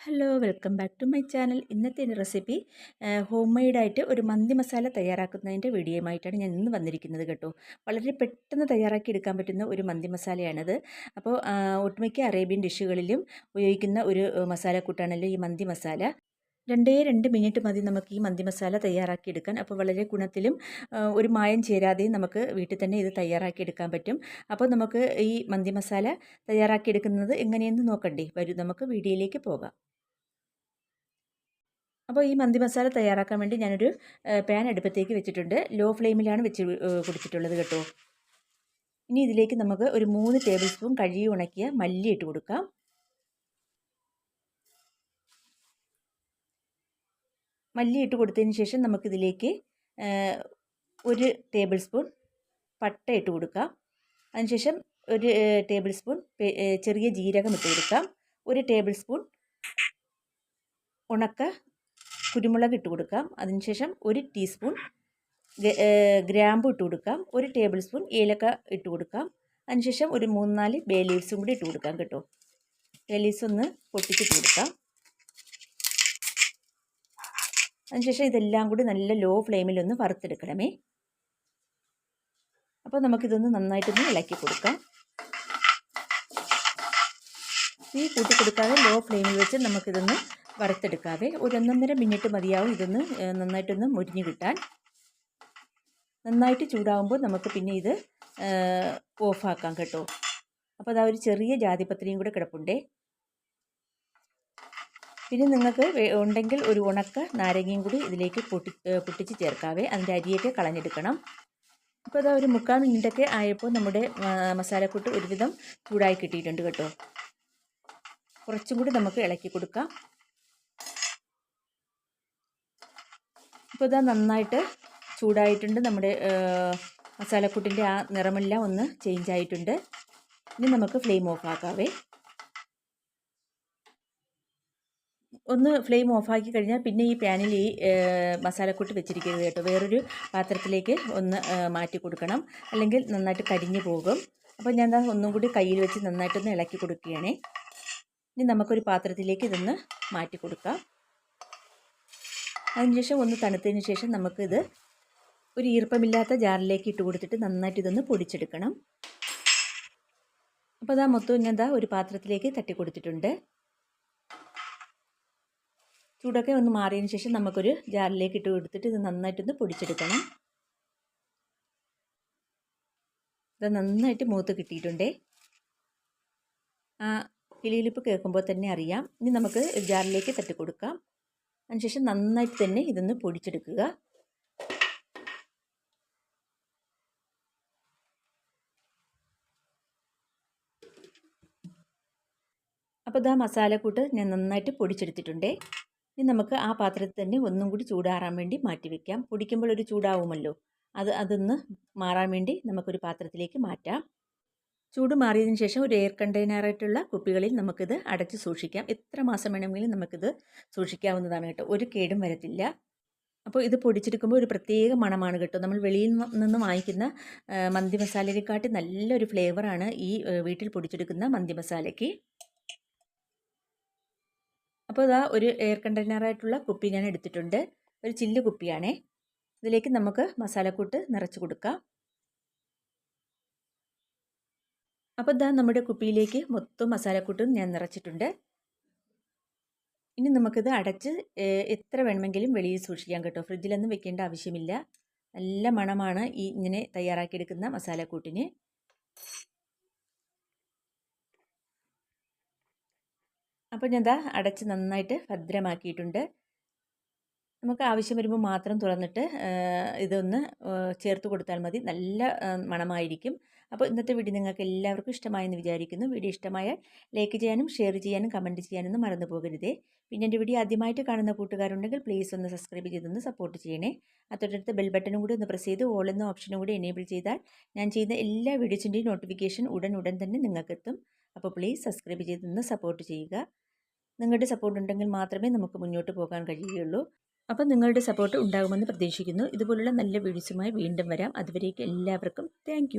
Hello welcome back to my channel ഇന്നത്തെ എന്റെ recipe home മെയ്ഡായിട്ട് ഒരു മന്തി മസാല തയ്യാറാക്കുന്നതിന്റെ വീഡിയോയുമായിട്ടാണ് ഞാൻ ഇന്ന് വന്നിരിക്കുന്നത് കേട്ടോ. വളരെ പെട്ടെന്ന് തയ്യാറാക്കി എടുക്കാൻ പറ്റുന്ന ഒരു മന്തി മസാലയാണിത്. അപ്പോൾ ഒട്ടുമിക്ക അറേബ്യൻ ഡിഷുകളിലും ഉപയോഗിക്കുന്ന ഒരു മസാലക്കൂട്ടാണല്ലോ ഈ മന്തി മസാല. രണ്ടേ രണ്ട് മിനിറ്റ് മതി നമുക്ക് ഈ മന്തി മസാല തയ്യാറാക്കിയെടുക്കാൻ. അപ്പോൾ വളരെ ഗുണത്തിലും ഒരു മായം ചേരാതെയും നമുക്ക് വീട്ടിൽ തന്നെ ഇത് തയ്യാറാക്കിയെടുക്കാൻ പറ്റും. അപ്പോൾ നമുക്ക് ഈ മന്തി മസാല തയ്യാറാക്കിയെടുക്കുന്നത് എങ്ങനെയെന്ന് നോക്കണ്ടേ? വരൂ നമുക്ക് വീഡിയോയിലേക്ക് പോകാം. അപ്പോൾ ഈ മന്തി മസാല തയ്യാറാക്കാൻ വേണ്ടി ഞാനൊരു പാൻ അടുപ്പത്തേക്ക് വെച്ചിട്ടുണ്ട്. ലോ ഫ്ലെയിമിലാണ് വെച്ച് കൊടുത്തിട്ടുള്ളത് കേട്ടോ. ഇനി ഇതിലേക്ക് നമുക്ക് ഒരു മൂന്ന് ടേബിൾ സ്പൂൺ കഴുകി ഉണക്കിയ മല്ലി ഇട്ട് കൊടുക്കാം. മല്ലി ഇട്ട് കൊടുത്തതിന് ശേഷം നമുക്കിതിലേക്ക് ഒരു ടേബിൾ സ്പൂൺ പട്ട ഇട്ട് കൊടുക്കാം അതിനുശേഷം ഒരു ടേബിൾ സ്പൂൺ ചെറിയ ജീരകം ഇട്ട് കൊടുക്കാം. ഒരു ടേബിൾ സ്പൂൺ ഉണക്ക കുരുമുളക് ഇട്ട് കൊടുക്കാം. അതിനുശേഷം ഒരു ടീസ്പൂൺ ഗ്രാമ്പു ഇട്ട് കൊടുക്കാം. ഒരു ടേബിൾ സ്പൂൺ ഏലക്ക ഇട്ട് കൊടുക്കാം. അതിനുശേഷം ഒരു മൂന്നാൽ ബേ ലീവ്സും കൂടി ഇട്ട് കൊടുക്കാം കേട്ടോ. ബേ ലീവ്സ് ഒന്ന് പൊട്ടിച്ചിട്ട് കൊടുക്കാം. അതിനുശേഷം ഇതെല്ലാം കൂടി നല്ല ലോ ഫ്ലെയിമിലൊന്ന് വറുത്തെടുക്കണമേ. അപ്പോൾ നമുക്കിതൊന്ന് നന്നായിട്ടൊന്ന് ഇളക്കി കൊടുക്കാം. തീ കൂട്ടി കൊടുക്കാതെ ലോ ഫ്ലെയിമിൽ വെച്ച് നമുക്കിതൊന്ന് വറുത്തെടുക്കാതെ ഒരു ഒന്നൊന്നര മിനിറ്റ് മതിയാവും ഇതൊന്ന് നന്നായിട്ടൊന്ന് മുരിഞ്ഞു കിട്ടാൻ. നന്നായിട്ട് ചൂടാകുമ്പോൾ നമുക്ക് പിന്നെ ഇത് ഓഫാക്കാം കേട്ടോ. അപ്പോൾ അതാ ഒരു ചെറിയ ജാതിപത്രിയും കൂടെ കിടപ്പുണ്ടേ. പിന്നെ നിങ്ങൾക്ക് ഉണ്ടെങ്കിൽ ഒരു ഉണക്ക നാരങ്ങയും കൂടി ഇതിലേക്ക് പൊട്ടി പൊട്ടിച്ച് ചേർക്കാവേ. അതിന്റെ അരിയൊക്കെ കളഞ്ഞെടുക്കണം. അപ്പോൾ അതാ ഒരു മുക്കാൽ മിനിറ്റൊക്കെ ആയപ്പോൾ നമ്മുടെ മസാലക്കൂട്ട് ഒരുവിധം ചൂടായി കിട്ടിയിട്ടുണ്ട് കേട്ടോ. കുറച്ചും കൂടി നമുക്ക് ഇളക്കി കൊടുക്കാം. ഇപ്പോൾ ഇതാ നന്നായിട്ട് ചൂടായിട്ടുണ്ട് നമ്മുടെ മസാലക്കൂട്ടിന്റെ ആ നിറമെല്ലാം ഒന്ന് ചേഞ്ച് ആയിട്ടുണ്ട്. ഇനി നമുക്ക് ഫ്ലെയിം ഓഫ് ആക്കാവേ. ഒന്ന് ഫ്ലെയിം ഓഫാക്കി കഴിഞ്ഞാൽ പിന്നെ ഈ പാനിൽ ഈ മസാലക്കൂട്ട് വെച്ചിരിക്കരുത് കേട്ടോ. വേറൊരു പാത്രത്തിലേക്ക് ഒന്ന് മാറ്റി കൊടുക്കണം. അല്ലെങ്കിൽ നന്നായിട്ട് കരിഞ്ഞു പോകും. അപ്പോൾ ഞാൻ ഒന്നും കൂടി കയ്യിൽ വെച്ച് നന്നായിട്ടൊന്ന് ഇളക്കി കൊടുക്കുകയാണേ. ഇനി നമുക്കൊരു പാത്രത്തിലേക്ക് ഇതൊന്ന് മാറ്റി കൊടുക്കാം. അതിനുശേഷം ഒന്ന് തണുത്തതിന് ശേഷം നമുക്കിത് ഒരു ഈർപ്പമില്ലാത്ത ജാറിലേക്ക് ഇട്ട് കൊടുത്തിട്ട് നന്നായിട്ട് ഇതൊന്ന് പൊടിച്ചെടുക്കണം. അപ്പോൾ അതാ മൊത്തം ഞാൻ എന്താ ഒരു പാത്രത്തിലേക്ക് തട്ടി കൊടുത്തിട്ടുണ്ട്. ചൂടൊക്കെ ഒന്ന് മാറിയതിന് ശേഷം നമുക്കൊരു ജാറിലേക്ക് ഇട്ട് കൊടുത്തിട്ട് ഇത് നന്നായിട്ടൊന്ന് പൊടിച്ചെടുക്കണം. ഇത് നന്നായിട്ട് മൂത്ത് കിട്ടിയിട്ടുണ്ടേ. ആ കിളിയിലിപ്പ് കേൾക്കുമ്പോൾ തന്നെ അറിയാം. ഇനി നമുക്ക് ജാറിലേക്ക് തട്ടി കൊടുക്കാം. അതിനുശേഷം നന്നായിട്ട് തന്നെ ഇതൊന്ന് പൊടിച്ചെടുക്കുക. അപ്പോൾ ഇതാ മസാലക്കൂട്ട് ഞാൻ നന്നായിട്ട് പൊടിച്ചെടുത്തിട്ടുണ്ടേ. ഇനി നമുക്ക് ആ പാത്രത്തിൽ തന്നെ ഒന്നും കൂടി ചൂടാറാൻ വേണ്ടി മാറ്റി വയ്ക്കാം പൊടിക്കുമ്പോൾ ഒരു ചൂടാവുമല്ലോ. അത് അതൊന്ന് മാറാൻ വേണ്ടി നമുക്കൊരു പാത്രത്തിലേക്ക് മാറ്റാം. ചൂട് മാറിയതിന് ശേഷം ഒരു എയർ കണ്ടെയ്നറായിട്ടുള്ള കുപ്പികളിൽ നമുക്കിത് അടച്ച് സൂക്ഷിക്കാം. എത്ര മാസം വേണമെങ്കിലും നമുക്കിത് സൂക്ഷിക്കാവുന്നതാണ് കേട്ടോ. ഒരു കേടും വരത്തില്ല. അപ്പോൾ ഇത് പൊടിച്ചെടുക്കുമ്പോൾ ഒരു പ്രത്യേക മണമാണ് കേട്ടോ. നമ്മൾ വെളിയിൽ നിന്ന് വാങ്ങിക്കുന്ന മന്തി മസാലയെക്കാട്ടി നല്ലൊരു ഫ്ലേവറാണ് ഈ വീട്ടിൽ പൊടിച്ചെടുക്കുന്ന മന്തി മസാലയ്ക്ക്. അപ്പോൾ ഇതാ ഒരു എയർ കണ്ടെയ്നറായിട്ടുള്ള കുപ്പി ഞാൻ എടുത്തിട്ടുണ്ട്. ഒരു ചില്ല് കുപ്പിയാണേ. ഇതിലേക്ക് നമുക്ക് മസാലക്കൂട്ട് നിറച്ച് കൊടുക്കാം. അപ്പോൾ ഇതാ നമ്മുടെ കുപ്പിയിലേക്ക് മൊത്തം മസാലക്കൂട്ടും ഞാൻ നിറച്ചിട്ടുണ്ട്. ഇനി നമുക്കിത് അടച്ച് എത്ര വേണമെങ്കിലും വെളിയിൽ സൂക്ഷിക്കാം കേട്ടോ. ഫ്രിഡ്ജിലൊന്നും വെക്കേണ്ട ആവശ്യമില്ല. നല്ല മണമാണ് ഈ ഇങ്ങനെ തയ്യാറാക്കിയെടുക്കുന്ന മസാലക്കൂട്ടിന്. അപ്പോൾ ഞാൻ ഇതാ അടച്ച് നന്നായിട്ട് ഭദ്രമാക്കിയിട്ടുണ്ട്. നമുക്ക് ആവശ്യം വരുമ്പോൾ മാത്രം തുറന്നിട്ട് ഇതൊന്ന് ചേർത്ത് കൊടുത്താൽ മതി. നല്ല മണമായിരിക്കും. അപ്പോൾ ഇന്നത്തെ വീഡിയോ നിങ്ങൾക്ക് എല്ലാവർക്കും ഇഷ്ടമായെന്ന് വിചാരിക്കുന്നു. വീഡിയോ ഇഷ്ടമായാൽ ലൈക്ക് ചെയ്യാനും ഷെയർ ചെയ്യാനും കമന്റ് ചെയ്യാനൊന്നും മറന്നു പോകരുതേ. പിന്നെ എന്റെ വീഡിയോ ആദ്യമായിട്ട് കാണുന്ന കൂട്ടുകാരുണ്ടെങ്കിൽ പ്ലീസ് ഒന്ന് സബ്സ്ക്രൈബ് ചെയ്തൊന്ന് സപ്പോർട്ട് ചെയ്യണേ. അതൊട്ടടുത്ത് ബെൽ ബട്ടണും കൂടി ഒന്ന് പ്രസ് ചെയ്ത് ഓൾ എന്ന ഓപ്ഷനും കൂടി എനേബിൾ ചെയ്താൽ ഞാൻ ചെയ്യുന്ന എല്ലാ വീഡിയോസിന്റെയും നോട്ടിഫിക്കേഷൻ ഉടൻ ഉടൻ തന്നെ നിങ്ങൾക്കെത്തും. അപ്പോൾ പ്ലീസ് സബ്സ്ക്രൈബ് ചെയ്തൊന്ന് സപ്പോർട്ട് ചെയ്യുക. നിങ്ങളുടെ സപ്പോർട്ട് ഉണ്ടെങ്കിൽ മാത്രമേ നമുക്ക് മുന്നോട്ട് പോകാൻ കഴിയുകയുള്ളൂ. അപ്പം നിങ്ങളുടെ സപ്പോർട്ട് ഉണ്ടാകുമെന്ന് പ്രതീക്ഷിക്കുന്നു. ഇതുപോലുള്ള നല്ല വീഡിയോസുമായി വീണ്ടും വരാം. അതുവരേക്കും എല്ലാവർക്കും താങ്ക്